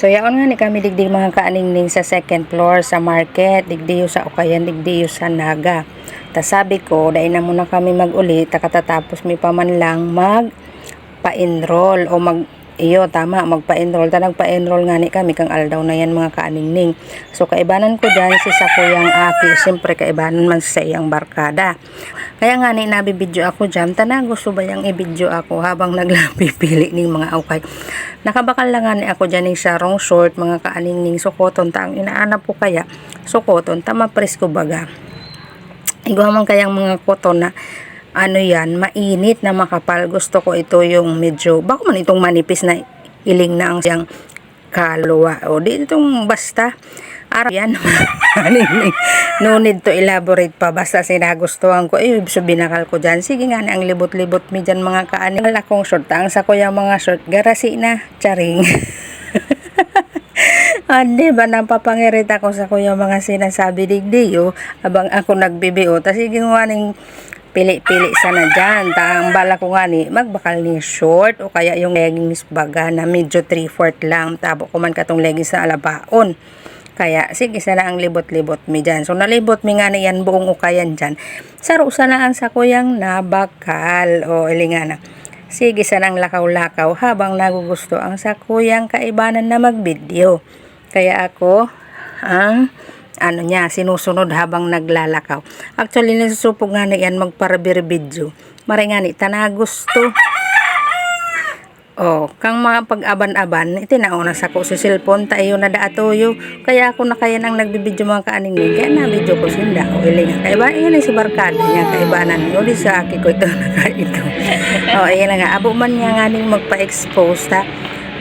So yaon nga ni kami digdig mga kaaningning sa second floor sa market, digdiyo sa Ukayan, digdiyo sa Naga. Ta sabi ko, dahil na muna kami mag-uli, takatatapos mi pa man lang mag pa-enroll o mag iyo tama. Magpa-enroll ta. Nagpa-enroll nga ni kami kang aldaw na yan mga kaaningning. So kaibanan ko dyan si sa kuyang aki siyempre kaibanan man sa iyang barkada. Kaya nga ni nabibidyo ako dyan. Tana gusto ba yung ibidyo ako habang naglapipili ning mga awkay? Nakabakal lang nga ni ako dyan ng sarong short mga kaaningning. Sukoton ta ang inaanap ko kaya. Sukoton ta mapresko baga. Igawa man kayang mga koton na ano yan, mainit na makapal. Gusto ko ito yung medyo, bako man itong manipis na iling na ang siyang kaluluwa. O di itong basta, araw yan. no need to elaborate pa. Basta sinagustuhan ko, eh, so binakal ko dyan. Sige nga na ang libot-libot mi dyan mga kaaning. Wala kong short. Ang sa kuya mga short, garasi na, charing. Andi ba napapangirit ako sa kuya mga sinasabi digdiyo abang ako nagbibiyo tas sige nga ning pili-pili sana dyan. Ta ang bala ko nga ni magbakal ni short o kaya yung leggings baga na medyo 3-4 lang. Tabo ko man katong leggings na alabaon. Kaya sige sana ang libot-libot mi dyan. So nalibot mi nga na yan buong ukayan dyan. Saro sana ang sa kuyang nabakal. O ilingana sige sana ang lakaw-lakaw habang nagugusto ang sa kuyang kaibanan na magbideo kaya ako ang ano niya, sinusunod habang naglalakaw. Actually, nasusupog nga na yan magparabir video. Maray nga ni, tana gusto. Oh, kang mga pag-aban-aban, itinauna sa ko sa cellphone tayo na daatoyo. Kaya ako na kaya nang nagbibidyo mga kaaning ni, kaya na video ko sinda. O ilinga, kaya ba, iyan si barkada niya, kaibanan niyo. Di sa aki ko ito na ito. Oh, iyan na nga, abo man niya nga ning magpa-expose ta.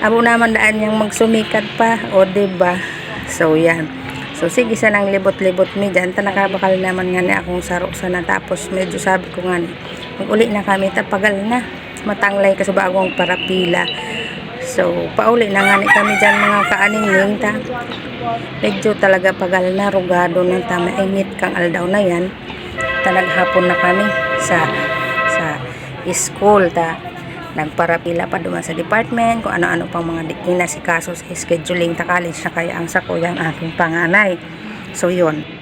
Abo naman daan niyang magsumikat pa, o diba? So, yan. So, sige sa nang libot-libot mi dyan. Ta nakabakal naman nga ni akong saro sa natapos. Medyo sabi ko nga ni, mag-uli na kami, tapagal na. Matanglay ka sa bagong parapila. So, pauli na nga ni kami dyan mga kaaning ta. Medyo talaga pagal na, rugado na tama. Init kang aldaw na yan. Talaghapon na kami sa sa school ta nagparapila pa duman sa department kung ano-ano pang mga inasikaso sa scheduling. Ta college na kaya ang sa kuyang aking panganay. So yun